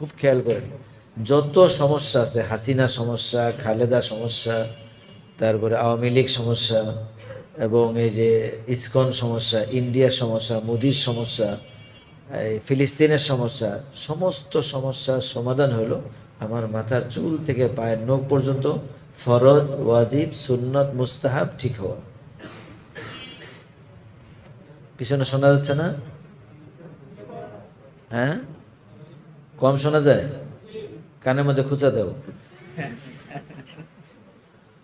খুব খেয়াল করেন। যত সমস্যা আছে হাসিনা সমস্যা খালেদা সমস্যা, তারপরে আওয়ামী লীগ সমস্যা এবং এই যে ইসকন সমস্যা, ইন্ডিয়ার সমস্যা, মোদির সমস্যা, এই ফিলিস্তিনের সমস্যা, সমস্ত সমস্যার সমাধান হলো আমার মাথার চুল থেকে পায়ের নখ পর্যন্ত ফরজ, ওয়াজিব, সুন্নত, মুস্তাহাব ঠিক হওয়া। পিছনে শোনা যাচ্ছে না? হ্যাঁ? কম শোনা যায়? কানের মধ্যে খুঁচা দেও।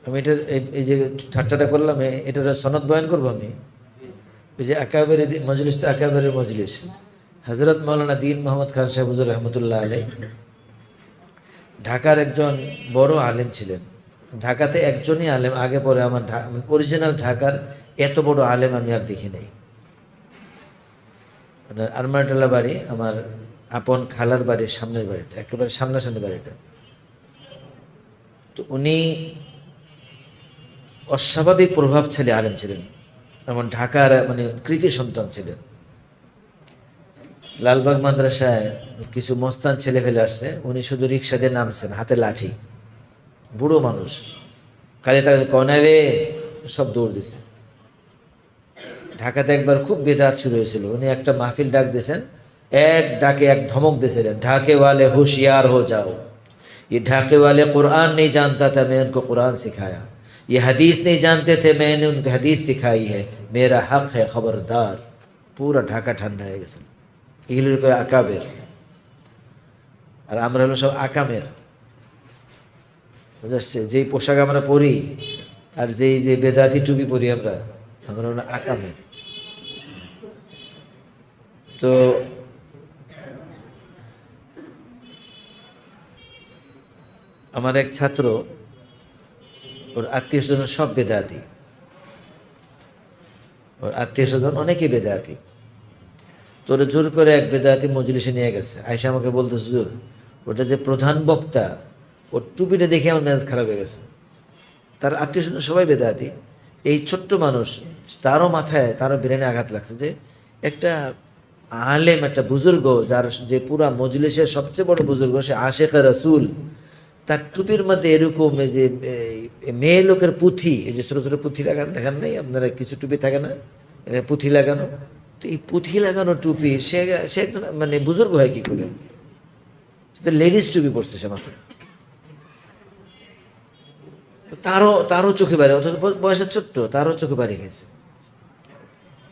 আমি এটা, এই- যে ঠাট্টাটা করলাম এটার সনদ বয়ান করব আমি? ওই যে একাবের মজলিস তো একাবের মজলিস। হজরত মৌলানা দিন মোহাম্মদ খান সাহেব হুজুর রহমতুল্লাহ আলাই ঢাকার একজন বড় আলেম ছিলেন। ঢাকাতে একজনই আলেম, আগে পরে আমার অরিজিনাল ঢাকার এত বড় আলেম আমি আর দেখি নাই। মানে আরমারটালা বাড়ি, আমার আপন খালার বাড়ির সামনের বাড়িটা, একেবারে সামনাসামনি বাড়িটা। তো উনি অস্বাভাবিক প্রভাবশালী আলেম ছিলেন এমন ঢাকার মানে কৃতি সন্তান ছিলেন। লালবাগ মাদ্রাসায় কিছু মস্তান ছেলে ফেলে আসছে, উনি শুধু রিক্সা দিয়ে নামছেন, হাতে লাঠি। বুড়ো মানুষ, কালে তাকে কনাবে সব দৌড় দিছে। ঢাকাতে একবার খুব বেদাত শুরু হয়েছিল, উনি একটা মাহফিল ডাক দিয়েছেন এক ডাকে এক ধমক দিয়েছিলেন ঢাকে वाले होशियार हो जाओ ये ढाके वाले कुरान नहीं जानता था मैं उनको कुरान सिखाया ये हदीस नहीं जानते थे मैंने उनको हदीस सिखाई है मेरा हक है खबरदार পুরা ঢাকা ঠান্ডা হয়ে গেছে এগুলোর কয় আকাবের আর আমরা হলো সব আকামের বুঝা যাচ্ছে যেই পোশাক আমরা পরি আর যেই যে বেদাতি টুপি পরি আমরা আমরা হলো আকামের তো আমার এক ছাত্র, ওর আত্মীয় স্বজন সব বেদাতি। ওর আত্মীয় স্বজন অনেকেই বেদাতি। তোর জোর করে এক বেদাতি মজলিসে নিয়ে গেছে। আয়সা আমাকে বলতো জোর ওটা যে প্রধান বক্তা, ওর টুপিটা দেখে আমার মেজাজ খারাপ হয়ে গেছে। তার আত্মীয় স্বজন সবাই বেদাতি। এই ছোট্ট মানুষ, তারও মাথায়, তারও ব্রেনে আঘাত লাগছে যে একটা আলেম, একটা বুজুর্গ, যার যে পুরা মজলিসের সবচেয়ে বড় বুজুর্গ, সে আশেখ রসুল। তার টুপির মধ্যে এরকম এই যে মেয়ে লোকের পুঁথি, এই যে ছোটো ছোটো পুঁথি লাগানো, দেখান নাই? আপনারা কিছু টুপি থাকে না? পুঁথি লাগানো। তো এই পুঁথি লাগানো টুপি, সে সে মানে বুজুর্গ হয় কি করে? লেডিস টুপি পড়ছে সে মাত্র। তারও তারও চোখে বাড়ি, অথচ বয়সের ছোট্ট, তারও চোখে বাড়ি গেছে।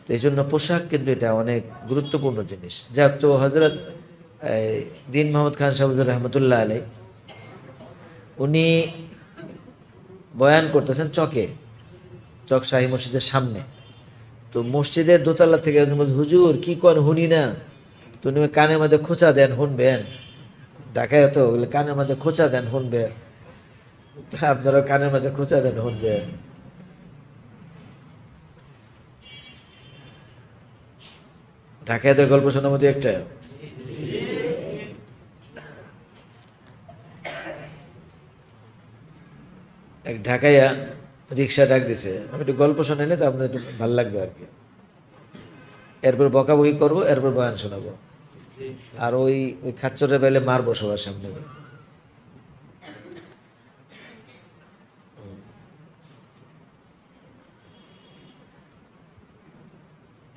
তো এই জন্য পোশাক কিন্তু এটা অনেক গুরুত্বপূর্ণ জিনিস। যাক, তো হজরত দিন মোহাম্মদ খান সাহুজুর রহমতুল্লাহ আলাই উনি বয়ান করতেছেন চকে, চক শাহী মসজিদের সামনে। তো মসজিদের দোতলা থেকে হুজুর, কি কন হুনি না। তো উনি কানের মধ্যে খোঁচা দেন শুনবেন ঢাকায় তো কানের মধ্যে খোঁচা দেন শুনবেন তা আপনারা কানের মধ্যে খোঁচা দেন শুনবেন ঢাকায় তো গল্প শোনার মধ্যে একটা এক ঢাকাইয়া রিক্সা ডাক দিছে, আমি একটু গল্প শোনাইলে তো আপনার একটু ভালো লাগবে আর কি। এরপর বকাবকি করব, এরপর বয়ান শোনাবো। আর ওই ওই খাচ্চরের বেলে মারবো সবার সামনে।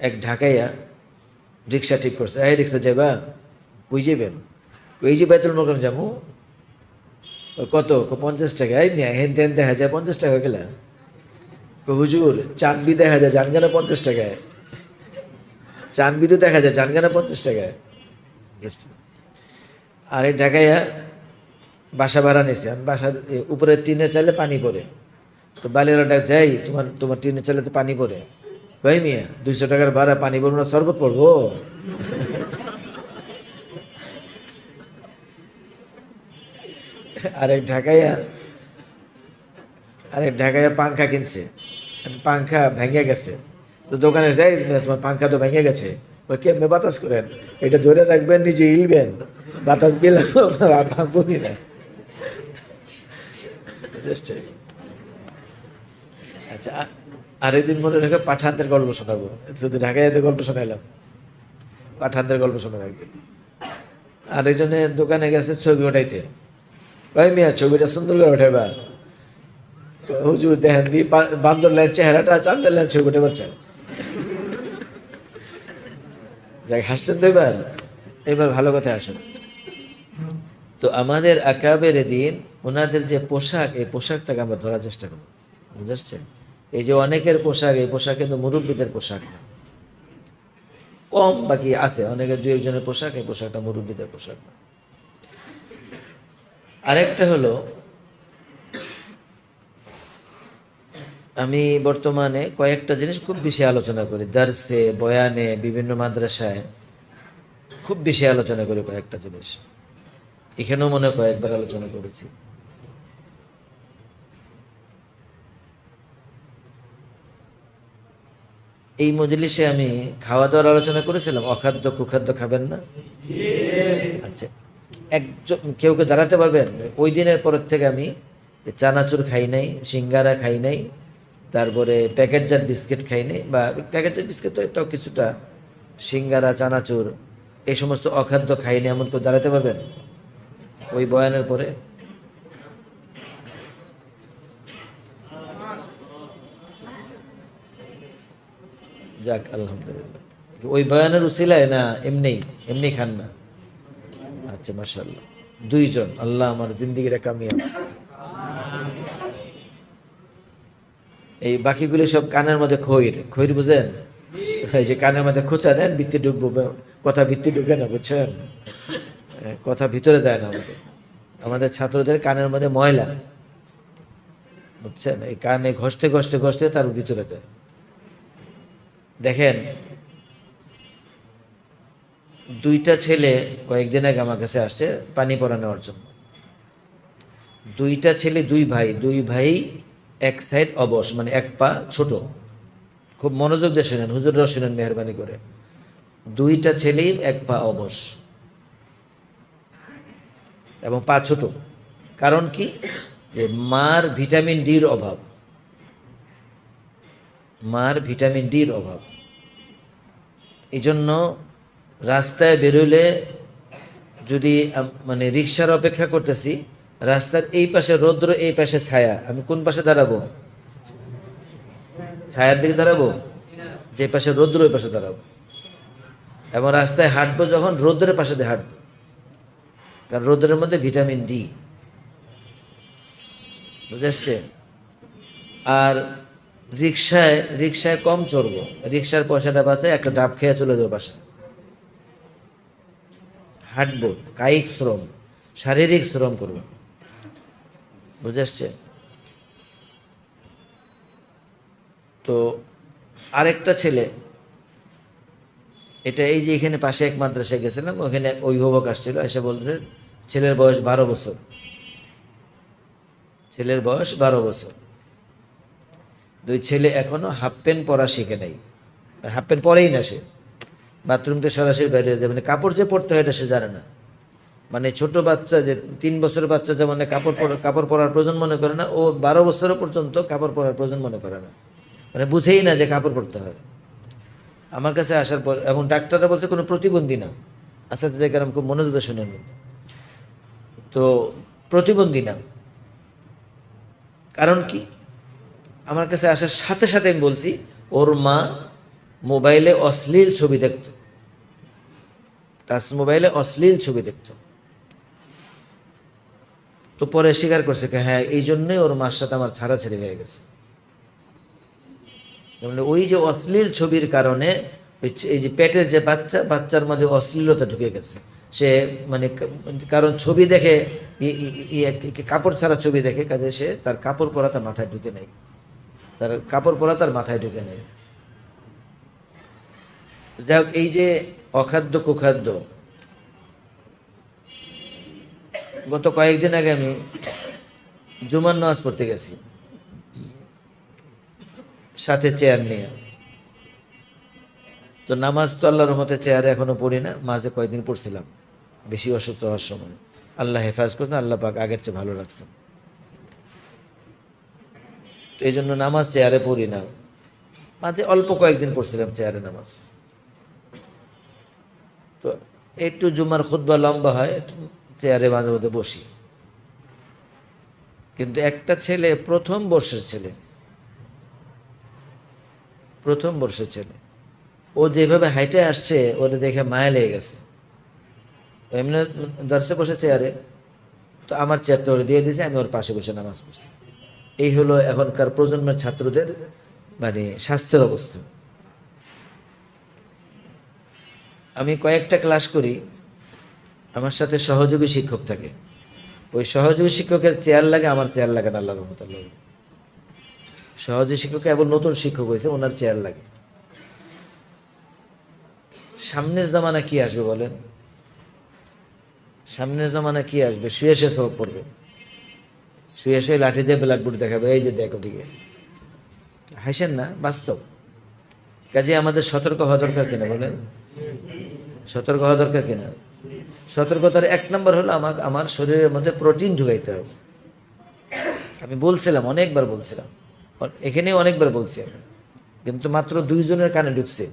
এক ঢাকাইয়া রিক্সা ঠিক করছে, এই রিক্সা যাবা কই যাবেন ওই যে বেতন যাব কত? পঞ্চাশ টাকা। এই মিয়া হেন তেন দেখা যায় পঞ্চাশ টাকা গেলা। হুজুর চাঁদবি দেখা যায় জানগানা পঞ্চাশ টাকায়। চাঁদবি তো দেখা যায় জানগানা পঞ্চাশ টাকায়। আর এই ঢাকাইয়া বাসা ভাড়া নিয়েছে আমি বাসার উপরে টিনের চালে পানি পড়ে। তো বালিওয়ালা ডাক, যাই, তোমার তোমার টিনের চালে তো পানি পড়ে। ভাই মিয়া, দুইশো টাকার ভাড়া পানি পড়ব না, শরবত পড়ব? আরেক ঢাকাইয়া আরেক ঢাকাইয়া পাংখা কিনছে। পাংখা ভেঙে গেছে। তো দোকানে যাই, তোমার পাংখা তো ভেঙে গেছে। ওই কেমনে বাতাস করেন? এটা ধরে রাখবেন, নিজে ইলবেন বাতাস বিল না। আচ্ছা মনে রেখে পাঠানদের গল্প শোনাবো। শুধু ঢাকায় গল্প শোনাইলাম। পাঠানদের গল্প শোনাবো একদিন। আরেকজনে দোকানে গেছে ছবি ওঠাইতে। ভাই মিয়া ছবিটা সুন্দর করে ওঠাইবা হুজুর দেখেন, দি বান্দর লাইন চেহারাটা চান্দের লাইন ছবি উঠে পারছেন যাই হাসছেন তো এবার? এবার ভালো কথা আসেন তো আমাদের আকাবের দিন, ওনাদের যে পোশাক, এই পোশাকটাকে আমরা ধরার চেষ্টা করব। বুঝাচ্ছেন এই যে অনেকের পোশাক, এই পোশাক কিন্তু মুরব্বীদের পোশাক না। কম বাকি আছে, অনেকের দু একজনের পোশাক, এই পোশাকটা মুরব্বীদের পোশাক না। আরেকটা হলো আমি বর্তমানে কয়েকটা জিনিস খুব বেশি আলোচনা করি। দার্সে বয়ানে বিভিন্ন মাদ্রাসায় খুব বেশি আলোচনা করি কয়েকটা জিনিস। এখানেও মনে কয়েকবার আলোচনা করেছি। এই মজলিসে আমি খাওয়া দাওয়ার আলোচনা করেছিলাম অখাদ্য কুখাদ্য খাবেন না? আচ্ছা একজন কেউ কেউ দাঁড়াতে পারবেন? ওই দিনের পরের থেকে আমি চানাচুর খাই নাই, সিঙ্গারা খাই নাই, তারপরে প্যাকেটজাত বিস্কিট খাই নাই, বা প্যাকেটজাত বিস্কিট তো এটাও কিছুটা, সিঙ্গারা, চানাচুর, এই সমস্ত অখাদ্য খাইনি এমন কেউ দাঁড়াতে পারবেন? ওই বয়ানের পরে। যাক, আলহামদুলিল্লাহ। ওই বয়ানের উসিলায় না, এমনি এমনি খান না। আচ্ছা মার্শাল্লাহ দুইজন, আল্লাহ আমার জিন্দিগিটা কামিয়া এই বাকিগুলি সব কানের মধ্যে খৈর। খৈর বুঝেন? এই যে কানের মধ্যে খোঁচা দেন বৃত্তি ঢুকবো কথা বৃত্তি ঢুকে না, বুঝছেন? কথা ভিতরে যায় না আমাদের। আমাদের ছাত্রদের কানের মধ্যে ময়লা। বুঝছেন? এই কানে ঘষতে ঘষতে ঘষতে তার ভিতরে যায়। দেখেন দুইটা ছেলে কয়েকদিন আগে আমার কাছে আসছে পানি পরা নেওয়ার জন্য। দুইটা ছেলে, দুই ভাই দুই ভাই এক সাইড অবশ মানে এক পা ছোট। খুব মনোযোগ দিয়ে শুনেন, হুজুররাও শুনেন মেহরবানি করে। দুইটা ছেলেই এক পা অবশ এবং পা ছোট। কারণ কি? যে মার ভিটামিন ডির অভাব। মার ভিটামিন ডির অভাব। এই জন্য রাস্তায় বেরোলে যদি মানে রিক্সার অপেক্ষা করতেছি, রাস্তার এই পাশে রৌদ্র, এই পাশে ছায়া, আমি কোন পাশে দাঁড়াবো? ছায়ার দিকে দাঁড়াবো? যে পাশে রৌদ্র, ওই পাশে দাঁড়াবো। এবং রাস্তায় হাঁটবো যখন, রৌদ্রের পাশে দিয়ে হাঁটবো। কারণ রৌদ্রের মধ্যে ভিটামিন ডি। বুঝে আর রিক্সায় রিক্সায় কম চড়বো। রিক্সার পয়সাটা বাঁচায় একটা ডাব খেয়ে চলে যাব বাসায়। হাঁটবো, কায়িক শ্রম, শারীরিক শ্রম করব। বুঝে আসছে? তো আরেকটা ছেলে, এটা এই যে এখানে পাশে এক মাদ্রাসায় গেছিলাম ওখানে অভিভাবক আসছিল, এসে বলছে, ছেলের বয়স বারো বছর। ছেলের বয়স বারো বছর। দুই ছেলে এখনও হাফ প্যান্ট পরা শিখে নাই। হাফ প্যান্ট পরেই না সে। বাথরুম থেকে সরাসরি বেরিয়ে যাবে মানে কাপড় যে পরতে হয় এটা সে জানে না। মানে ছোট বাচ্চা যে তিন বছরের বাচ্চা যেমন কাপড় কাপড় পরার প্রয়োজন মনে করে না, ও বারো বছর পর্যন্ত কাপড় পরার প্রয়োজন মনে করে না। মানে বুঝেই না যে কাপড় পরতে হয়। আমার কাছে আসার পর, এবং ডাক্তাররা বলছে কোনো প্রতিবন্ধী না। জায়গায় আমি খুব মনোযোগ দিয়ে শুনে নিন। তো প্রতিবন্ধী না। কারণ কি? আমার কাছে আসার সাথে সাথে আমি বলছি, ওর মা মোবাইলে অশ্লীল ছবি দেখত। টাচ মোবাইলে অশ্লীল ছবি দেখত। তো পরে স্বীকার করছে হ্যাঁ এই জন্যই ওর মার সাথে আমার ছাড়াছাড়ি হয়ে গেছে। মানে ওই যে অশ্লীল ছবির কারণে এই যে পেটের যে বাচ্চা, বাচ্চার মধ্যে অশ্লীলতা ঢুকে গেছে। সে মানে কারণ ছবি দেখে কাপড় ছাড়া ছবি দেখে, কাজে সে তার কাপড় পরা তার মাথায় ঢুকে নেই। তার কাপড় পরা তার মাথায় ঢুকে নেই। যাই এই যে অখাদ্য কুখাদ্য। গত কয়েকদিন আগে আমি জুমার নামাজ পড়তে গেছি। সাথে চেয়ার নিয়ে। তো নামাজ তো আল্লাহর রহমতে চেয়ারে এখনও পড়ি না, মাঝে কয়েকদিন পড়ছিলাম। বেশি অসুস্থ হওয়ার সময়। আল্লাহ হেফাজ করছেন, আল্লাহ পাক আগের চেয়ে ভালো রাখছেন। তো এই জন্য নামাজ চেয়ারে পড়ি না। মাঝে অল্প কয়েকদিন পড়ছিলাম চেয়ারে নামাজ। একটু জুমার খুদ্া লম্বা হয় চেয়ারে মাঝে মধ্যে বসি। কিন্তু একটা ছেলে, প্রথম বর্ষের ছেলে, প্রথম বর্ষের ছেলে, ও যেভাবে হাইটে আসছে ওটা দেখে মায়া লেগে গেছে। এমনি দর্শে বসে চেয়ারে, তো আমার চেয়ারটা ওরে দিয়ে দিয়েছে, আমি ওর পাশে বসে নামাজ পড়ছি। এই হলো এখনকার প্রজন্মের ছাত্রদের মানে স্বাস্থ্যের অবস্থা। আমি কয়েকটা ক্লাস করি, আমার সাথে সহযোগী শিক্ষক থাকে। ওই সহযোগী শিক্ষকের চেয়ার লাগে, আমার চেয়ার লাগে না আল্লাহ রহমতুল্লাহ সহযোগী শিক্ষক এবং নতুন শিক্ষক হয়েছে, ওনার চেয়ার লাগে। সামনের জামানা কি আসবে বলেন? সামনের জামানা কি আসবে? শুয়ে শুয়ে সব পড়বে। শুয়ে শুয়ে লাঠি দিয়ে ব্ল্যাকবোর্ড দেখাবে, এই যে দেখো দিকে। হাসেন না, বাস্তব। কাজে আমাদের সতর্ক হওয়া দরকার কিনা বলেন? সতর্ক হওয়া দরকার কিনা? সতর্কতার এক নম্বর হলো আমাকে আমার শরীরের মধ্যে প্রোটিন ঢুকাইতে হবে। আমি বলছিলাম, অনেকবার বলছিলাম। এখানেও অনেকবার বলছি আমি। কিন্তু মাত্র দুইজনের কানে ঢুকছে।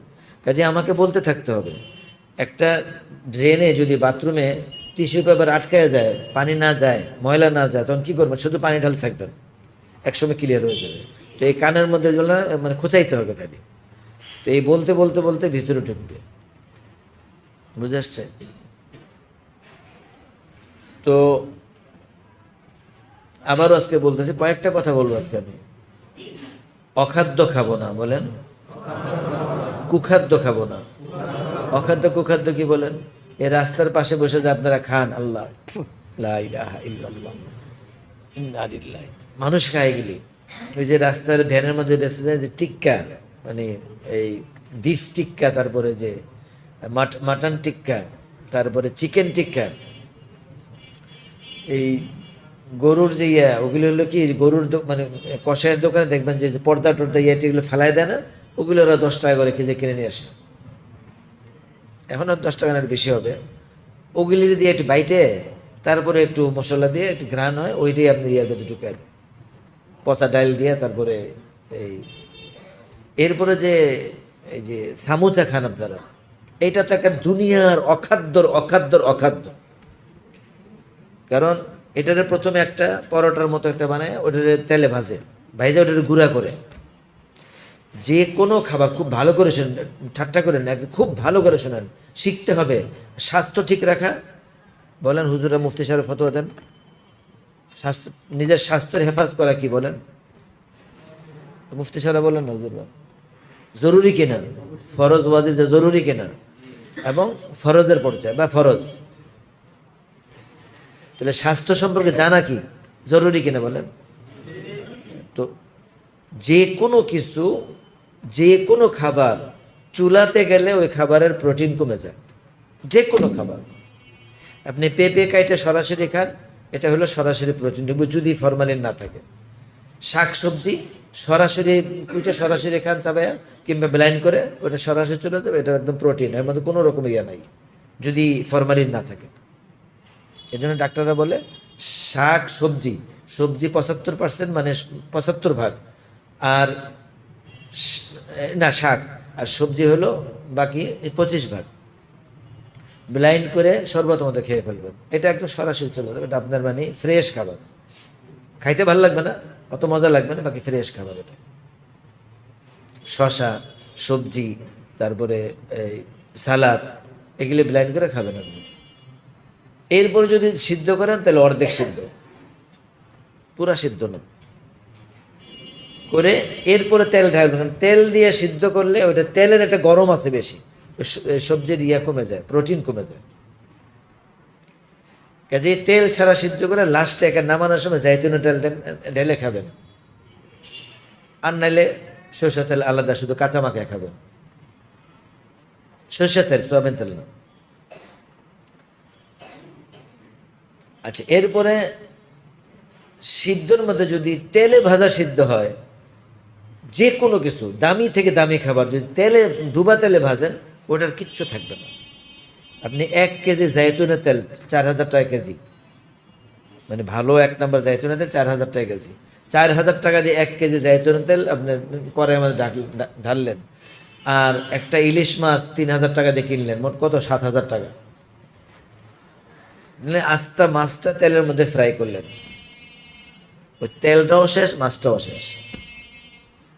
কাজে আমাকে বলতে থাকতে হবে, একটা ড্রেনে যদি বাথরুমে টিস্যু পেপার আটকায় যায়, পানি না যায়, ময়লা না যায়, তখন কী করবেন? শুধু পানি ঢালতে থাকবেন। একসময় ক্লিয়ার হয়ে যাবে। তো এই কানের মধ্যে মানে খোঁচাইতে হবে খালি। তো এই বলতে বলতে বলতে ভিতরে ঢুকবে। বুঝে তো আবারও আজকে বলতেছি, কয়েকটা কথা বলব আজকে আমি। অখাদ্য খাব না, বলেন। কুখাদ্য খাব না। অখাদ্য, কুখাদ্য কি বলেন? এই রাস্তার পাশে বসে যে আপনারা খান, আল্লাহ। মানুষ খায় গেলি। ওই যে রাস্তার ভ্যানের মধ্যে টিক্কা মানে এই বিফ টিক্কা, তারপরে যে মাটন টিক্কা, তারপরে চিকেন টিক্কা। এই গরুর যে ইয়া, ওগুলো হলো কি, গরুর মানে কষায়ের দোকানে দেখবেন যে পর্দা টর্দা ইয়ে টিগুলো ফেলায় দেয় না, ওগুলো ওরা দশ টাকা করে কেজি কিনে নিয়ে আসে। এখন আর দশ টাকা বেশি হবে। ওগুলি দিয়ে একটু বাইটে, তারপরে একটু মশলা দিয়ে একটু ঘ্রাণ হয়, ওইটাই আপনি ইয়ার মধ্যে ঢুকাই দেন। পচা ডাল দিয়ে তারপরে এই, এরপরে যে, এই যে সামোচা খান আপনারা এইটা তো দুনিয়ার অখাদ্যর অখাদ্যর অখাদ্য। কারণ এটারে প্রথমে একটা পরোটার মতো একটা বানায়, ওটারে তেলে ভাজে, ভাইজে ওটারে গুঁড়া করে। যে কোনো খাবার খুব ভালো করে শোনেন, ঠাট্টা করেন খুব ভালো করে শোনেন, শিখতে হবে। স্বাস্থ্য ঠিক রাখা। বলেন হুজুরা মুফতি সাহেব ফতোয়া দেন। স্বাস্থ্য, নিজের স্বাস্থ্যের হেফাজ করা কি বলেন? মুফতি সাহেব বলেন না হুজুরা জরুরি কিনা? ফরজ ওয়াজিব জরুরি কিনা? এবং ফরজের পর্যায়ে বা ফরজ। তাহলে স্বাস্থ্য সম্পর্কে জানা কি? জরুরি কিনা বলেন? তো যে কোনো কিছু, যে কোনো খাবার চুলাতে গেলে ওই খাবারের প্রোটিন কমে যায়। যে কোনো খাবার। আপনি পেঁপে, কাইটে সরাসরি খান, এটা হলো সরাসরি প্রোটিন। যদি ফরমালিন না থাকে। শাক সবজি সরাসরি কুইটা সরাসরি খান চাবায়া কিংবা ব্লাইন্ড করে, ওটা সরাসরি চলে যাবে, এটা একদম প্রোটিন এর মধ্যে কোনো রকম ইয়া নাই, যদি ফরমালিন না থাকে। এই জন্য ডাক্তাররা বলে, শাক, সবজি সবজি পঁচাত্তর পার্সেন্ট মানে পঁচাত্তর ভাগ, আর না, শাক, আর সবজি হলো বাকি পঁচিশ ভাগ। ব্লাইন্ড করে শরবত খেয়ে ফেলবেন। এটা একদম সরাসরি চলে যাবে, এটা আপনার মানে ফ্রেশ খাবার। খাইতে ভালো লাগবে না? অত মজা লাগবে না, বাকি ফ্রেশ খাবার এটা শশা সবজি, তারপরে এই সালাদ, এগুলি ব্লাইন্ড করে খাবেন আপনি এরপরে যদি সিদ্ধ করেন, তাহলে অর্ধেক সিদ্ধ। পুরা সিদ্ধ না। করে এরপরে তেল ঢালবেন তেল দিয়ে সিদ্ধ করলে ওইটা, তেলের একটা গরম আছে বেশি। সবজির ইয়া কমে যায় প্রোটিন কমে যায়। কাজে তেল ছাড়া সিদ্ধ করে লাস্টে একা নামানোর সময় জাইতুনের তেল ঢেল- খাবেন। আর নাইলে সরষের তেল আলাদা, শুধু কাঁচা খাবেন। সরষের তেল, সোয়াবিন তেল না। আচ্ছা এরপরে সিদ্ধর মধ্যে যদি তেলে ভাজা সিদ্ধ হয় যে কোনো কিছু, দামি থেকে দামি খাবার, যদি তেলে, ডুবা তেলে ভাজেন, ওটার কিচ্ছু থাকবে না। আপনি এক কেজি জাইতুনের তেল চার হাজার টাকা কেজি। মানে ভালো এক নম্বর জাইতুনের তেল চার হাজার টাকা কেজি। চার হাজার টাকা দিয়ে এক কেজি জাইতুনের তেল আপনি কড়াইয়ের মধ্যে ঢাললেন। আর একটা ইলিশ মাছ তিন হাজার টাকা দিয়ে কিনলেন, মোট কত? সাত হাজার টাকা। নিলে আস্তা মাছটা তেলের মধ্যে ফ্রাই করলেন। ওই তেলটাও শেষ, মাছটাও শেষ।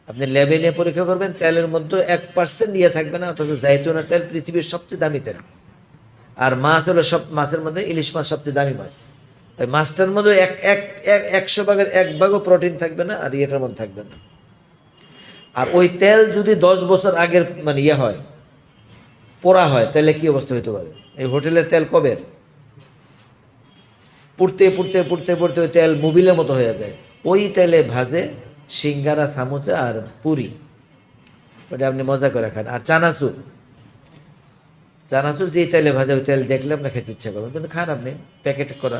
আপনি ল্যাবে নিয়ে পরীক্ষা করবেন, তেলের মধ্যে এক পার্সেন্ট ইয়ে থাকবে না, অথচ জাইতুনের তেল পৃথিবীর সবচেয়ে দামি তেল। আর মাছ হলো সব, মাছের মধ্যে ইলিশ মাছ সবচেয়ে দামি মাছ। ওই মাছটার মধ্যে এক এক, এক- একশো ভাগের এক ভাগও প্রোটিন থাকবে না, আর ইয়েটার মধ্যে থাকবে না। আর ওই তেল যদি দশ বছর আগের মানে ইয়ে হয়, পোড়া হয়, তাহলে কি অবস্থা হতে পারে? এই হোটেলের তেল কবের পুড়তে পুড়তে পুড়তে পুড়তে ওই তেল মোবিলের মতো হয়ে যায়। ওই তেলে ভাজে সিঙ্গারা, সামোচা আর পুরি। ওটা আপনি মজা করে খান। আর চানাচুর। চানাচুর যে তেলে ভাজা ওই তেল দেখলে আপনার খেতে ইচ্ছা করবে, কিন্তু খান আপনি, প্যাকেট করা।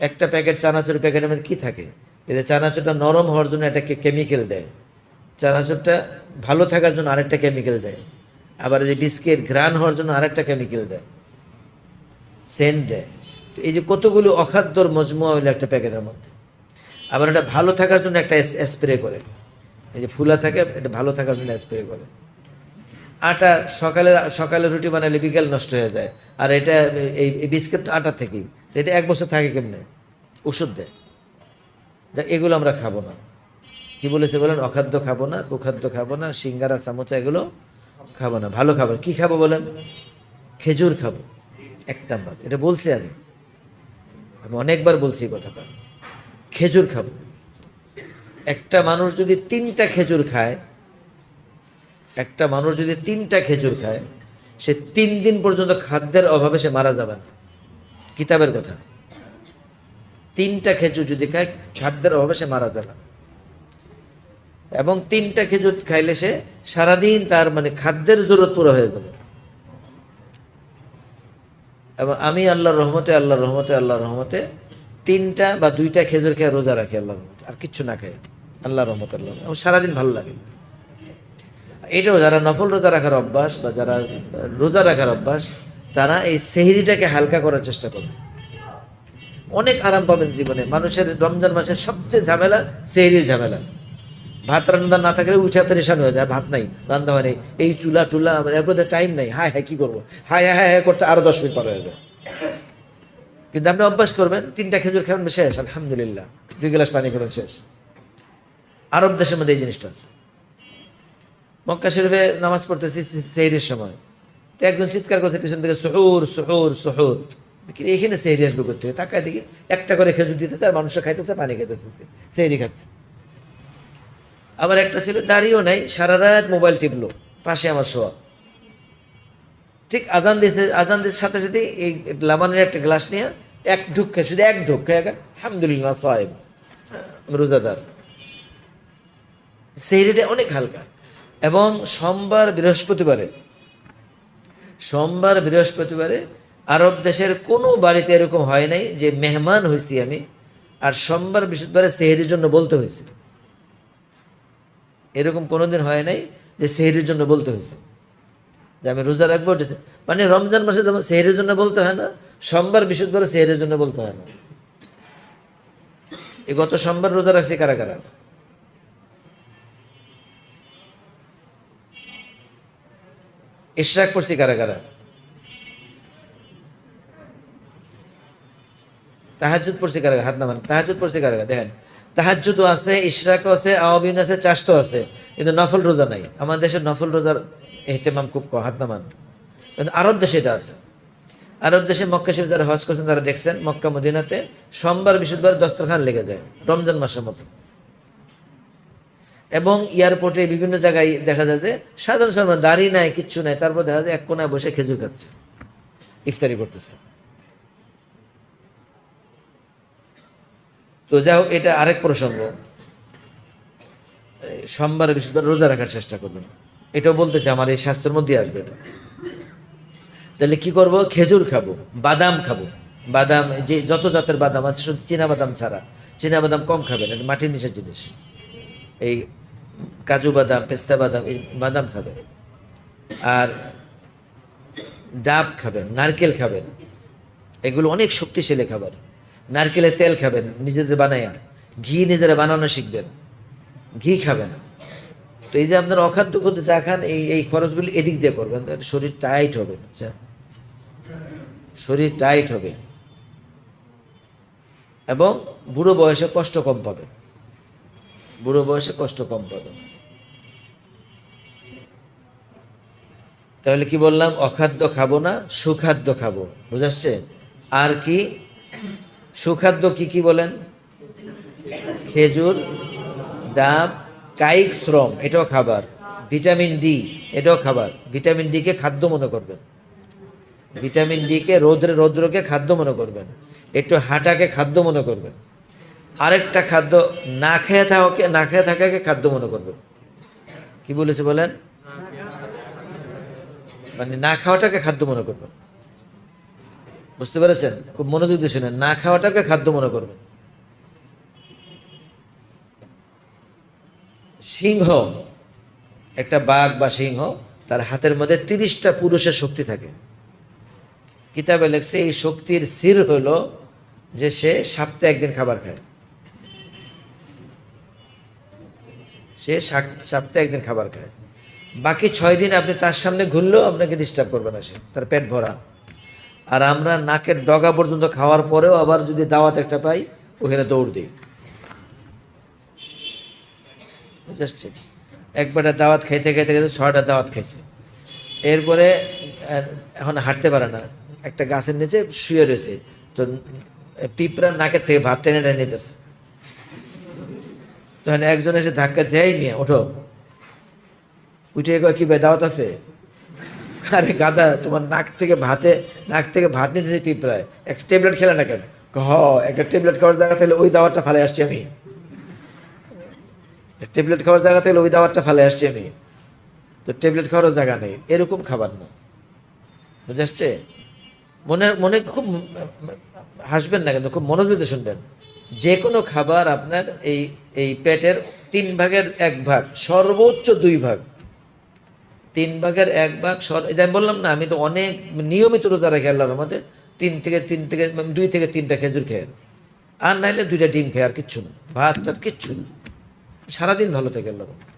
একটা প্যাকেট চানাচুর প্যাকেটের মধ্যে কী থাকে? এতে চানাচুরটা নরম হওয়ার জন্য একটা কেমিক্যাল দেয়। চানাচুরটা ভালো থাকার জন্য আরেকটা কেমিক্যাল দেয়। আবার যে বিস্কিট ঘ্রাণ হওয়ার জন্য আরেকটা কেমিক্যাল দেয়। সেন্ট দেয়। তো এই যে কতগুলো অখাদ্যর মজমুয়া হইল একটা প্যাকেটের মধ্যে। আবার এটা ভালো থাকার জন্য একটা স্প্রে করে। এই যে ফুলা থাকে, এটা ভালো থাকার জন্য স্প্রে করে। আটা সকালে সকালে রুটি বানালে বিকেল নষ্ট হয়ে যায়। আর এটা, এই বিস্কিট আটা থেকেই এটা এক বছর থাকে কেমনে? ওষুধ দেয়। যা এগুলো আমরা খাব না। কি বলেছে বলেন? অখাদ্য খাব না, কুখাদ্য খাব না, সিঙ্গারা চামচা এগুলো খাব না। ভালো খাবার কি খাব বলেন? খেজুর খাব। এক নাম্বার। এটা বলছি আমি। আমি অনেকবার বলছি কথাটা। খেজুর খাব। একটা মানুষ যদি তিনটা খেজুর খায় একটা মানুষ যদি তিনটা খেজুর খায়, সে তিন দিন পর্যন্ত খাদ্যের অভাবে সে মারা যাবে না। কিতাবের কথা। তিনটা খেজুর যদি খায়, খাদ্যের অভাবে সে মারা যাবে এবং তিনটা খেজুর খাইলে সে সারাদিন তার মানে খাদ্যের জরুরত পুরো হয়ে যাবে। এবং আমি আল্লাহর রহমতে আল্লাহর রহমতে আল্লাহর রহমতে তিনটা বা দুইটা খেজুর খেয়ে রোজা রাখি আল্লাহর রহমতে। আর কিচ্ছু না খাই। আল্লাহর রহমতে আল্লাহ সারাদিন ভালো লাগে। এটাও যারা নফল রোজা রাখার অভ্যাস বা যারা রোজা রাখার অভ্যাস, তারা এই সেহরিটাকে হালকা করার চেষ্টা করবে। অনেক আরাম পাবেন জীবনে। মানুষের রমজান মাসের সবচেয়ে ঝামেলা সেহরির ঝামেলা। ভাত রান্না না থাকলে উঠে পরেশান হয়ে যায়, ভাত নাই, রান্না হয় নাই, এই চুলা টুলা এরপর টাইম নাই, হায় হ্যাঁ কি করব? হায় হ্যাঁ হায় করতে আরও দশ মিনিট পর হয়ে যাবে কিন্তু আপনি অভ্যাস করবেন, তিনটা খেজুর খাবেন, শেষ, আলহামদুলিল্লাহ। দুই গ্লাস পানি খাবেন শেষ। আরব দেশের মধ্যে এই জিনিসটা আছে। মক্কা শরীফে নামাজ পড়তেছি সেহরির সময়। তো একজন চিৎকার করছে, পিছন থেকে সহুর সহুর সহুর। এখানে সেহরি আসবে করতে হবে? তাকায় দেখি, একটা করে খেজুর দিতেছে আর মানুষ খাইতেছে, পানি খাইতেছে সেহরি খাচ্ছে। আবার একটা ছিল দাঁড়িয়েও নাই, সারা রাত মোবাইল টিপলো, পাশে আমার শোয়া। ঠিক আজান দিয়েছে আজান দিয়ে সাথে সাথে এই লাবানের একটা গ্লাস নিয়ে এক ঢুক খেয়ে, শুধু এক ঢুক আলহামদুলিল্লাহ, সাহেব রোজাদার। সেইরিটা অনেক হালকা। এবং সোমবার বৃহস্পতিবারে সোমবার বৃহস্পতিবারে আরব দেশের কোনো বাড়িতে এরকম হয় নাই যে মেহমান হয়েছি আমি, আর সোমবার বৃহস্পতিবারে সেহেরির জন্য বলতে হয়েছে। এরকম কোনোদিন হয় নাই যে সেহেরির জন্য বলতে হয়েছে। যে আমি রোজা রাখব মানে রমজান মাসে যেমন সেহেরির জন্য বলতে হয় না, সোমবার বৃহস্পতিবার সেহেরির জন্য বলতে হয় না। এই গত সোমবার রোজা রাখছি কারা কারা? ইশরাক পড়ছি কারা কারা? তাহাজুদ পড়ছি কারা? হাত নামান। তাহাজুদ পড়ছি কারা? দেখেন তাহাজুদও আছে, ইশরাকও আছে আওয়াবিন আছে চাষতো আছে, কিন্তু নফল রোজা নাই। আমাদের দেশের নফল রোজার এহতেমাম খুব কম, হাত নামান। কিন্তু আরব দেশে এটা আছে। আরব দেশে মক্কা শরীফ যারা হজ করছেন, তারা দেখছেন, মক্কা মদিনাতে সোমবার, বৃহস্পতিবার দস্তরখান লেগে যায়, রমজান মাসের মতো। এবং এয়ারপোর্টে বিভিন্ন জায়গায় দেখা যায় যে সাধারণ সাধারণ দাড়ি নাই, কিচ্ছু নাই। তারপর দেখা যায় এক কোনায় বসে খেজুর খাচ্ছে। ইফতারি করতেছে। তো যাই হোক, এটা আরেক প্রসঙ্গ। সোমবার বৃহস্পতিবার রোজা রাখার চেষ্টা করবেন। এটাও বলতেছে, আমার এই স্বাস্থ্যের মধ্যে আসবে এটা। তাহলে কি করব? খেজুর খাব, বাদাম খাব। বাদাম, যে যত জাতের বাদাম আছে, শুধু চীনা বাদাম ছাড়া। চীনা বাদাম কম খাবেন, এটা মাটির নিচের জিনিস। এই কাজু বাদাম, পেস্তা বাদাম, এই বাদাম খাবেন। আর ডাব খাবেন, নারকেল খাবেন। এগুলো অনেক শক্তিশালী খাবার। নারকেলের তেল খাবেন, নিজেদের বানাইয়া ঘি নিজেরা বানানো শিখবেন। ঘি খাবেন। তো এই যে আপনার অখাদ্য করতে চা খান, এই এই খরচগুলি এদিক দিয়ে করবেন। শরীর টাইট হবে আচ্ছা। শরীর টাইট হবে। এবং বুড়ো বয়সে কষ্ট কম পাবে বুড়ো বয়সে কষ্ট কম পাবে। তাহলে কি বললাম? অখাদ্য খাব না, সুখাদ্য খাব। বুঝাচ্ছে আর কি? সুখাদ্য কি কি বলেন? খেজুর, ডাব, কায়িক শ্রম, এটাও খাবার। ভিটামিন ডি, এটাও খাবার। ভিটামিন ডি কে খাদ্য মনে করবেন। ভিটামিন ডি কে রৌদ্রে, রৌদ্রকে খাদ্য মনে করবেন। একটু হাঁটাকে খাদ্য মনে করবেন। আরেকটা খাদ্য না খেয়ে থাকাকে না খেয়ে থাকাকে খাদ্য মনে করবে। কি বলেছে বলেন? মানে না খাওয়াটাকে খাদ্য মনে করবেন বুঝতে পেরেছেন? খুব মনোযোগ দিয়ে শুনেন। না খাওয়াটাকে খাদ্য মনে করবেন সিংহ, একটা বাঘ বা সিংহ, তার হাতের মধ্যে তিরিশটা পুরুষের শক্তি থাকে। কিতাবে লেখছে, এই শক্তির সির হলো যে সে সপ্তাহে একদিন খাবার খায়। সে সপ্তাহে একদিন খাবার খায়। বাকি ছয় দিন আপনি তার সামনে ঘুরলেও আপনাকে ডিস্টার্ব করবে না সে, তার পেট ভরা। আর আমরা নাকের ডগা পর্যন্ত খাওয়ার পরেও আবার যদি দাওয়াত একটা পাই, ওখানে দৌড় দিই। বুঝতে একবারে দাওয়াত খাইতে খাইতে খাইতে ছয়টা দাওয়াত খাইছে। এরপরে এখন হাঁটতে পারে না। একটা গাছের নিচে শুয়ে রয়েছে। তো, পিঁপড়া নাকের থেকে ভাত টেনে টেনে নিতেছে। তখন একজন এসে ধাক্কা দেয় নিয়ে, ওঠো। উঠে কয়, কি ভাই, দাওয়াত আছে? আরে গাদা তোমার নাক থেকে ভাতে, নাক থেকে ভাত নিতেছে পিঁপড়ায়। একটা ট্যাবলেট খেলে না কেন? হ একটা ট্যাবলেট খাওয়ার জায়গা থেকে ওই দাওয়াতটা ফালে আসছি আমি। ট্যাবলেট খাওয়ার জায়গা থেকে ওই দাওয়াতটা ফালে আসছি আমি। তো ট্যাবলেট খাওয়ারও জায়গা নেই, এরকম খাবার না। বুঝে আসছে? মনে মনে খুব হাসবেন না কিন্তু খুব মনোযোগ দিয়ে শুনবেন। যে কোনো খাবার আপনার এই এই পেটের তিন ভাগের এক ভাগ, সর্বোচ্চ দুই ভাগ। তিন ভাগের এক ভাগ এটা আমি বললাম না, আমি তো অনেক নিয়মিত রোজা রাখি আল্লাহর মধ্যে তিন থেকে তিন থেকে, দুই থেকে তিনটা খেজুর খেয়ে। আর নাইলে দুইটা ডিম খেয়ে আর কিচ্ছু না, ভাত টাত কিচ্ছু না। সারাদিন ভালো থাকে রহমতে।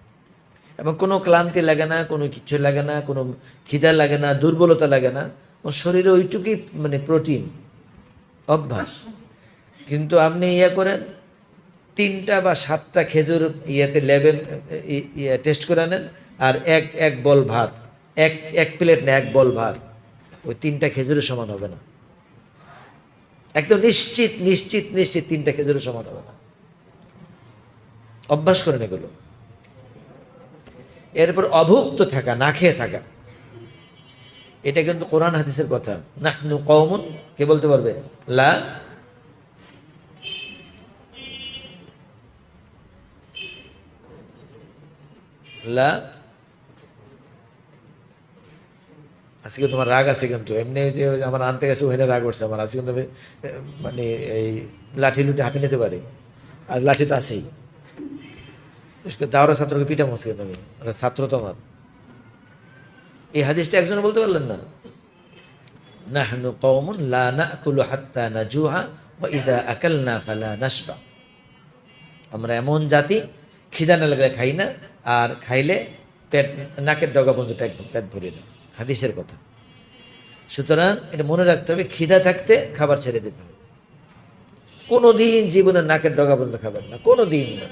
এবং কোনো ক্লান্তি লাগে না, কোনো কিচ্ছু লাগে না, কোনো খিদা লাগে না, দুর্বলতা লাগে না। ওর শরীরে ওইটুকুই মানে প্রোটিন, অভ্যাস। কিন্তু আপনি ইয়ে করেন তিনটা বা সাতটা খেজুর ইয়েতে লেবেন ইয়ে টেস্ট করে নেন আর এক এক বল ভাত। এক এক প্লেট না, এক বল ভাত। ওই তিনটা খেজুরের সমান হবে না। একদম নিশ্চিত নিশ্চিত নিশ্চিত তিনটা খেজুরের সমান হবে না। অভ্যাস করেন এগুলো। এরপর অভুক্ত থাকা, না খেয়ে থাকা। এটা কিন্তু কোরআন হাদিসের কথা। নাহনু কওমুন, কে বলতে পারবে? লা লা। আজকে তোমার রাগ আছে কিন্তু। এমনি যে আমার আনতে গেছে, ওখানে রাগ উঠছে আমার। আজকে কিন্তু মানে এই লাঠি লুটি হাতে নিতে পারি। আর লাঠি তো আছেই। দাওরা ছাত্রকে পিঠা মসকে তুমি আর ছাত্র তো আমার। এই হাদিসটা একজন বলতে পারলেন না? নাহনু কওমুন লা নাকুলু হাত্তা নাজুহা, ওয়া ইযা আকালনা ফালা নাশবা। আমরা এমন জাতি খিদা না লাগলে খাই না, আর খাইলে পেট, নাকের ডগা পর্যন্ত একদম পেট ভরে না। হাদিসের কথা। সুতরাং এটা মনে রাখতে হবে, খিদা থাকতে খাবার ছেড়ে দিতে হবে। কোনো দিন জীবনে নাকের ডগা পর্যন্ত খাবার না কোনো দিন না।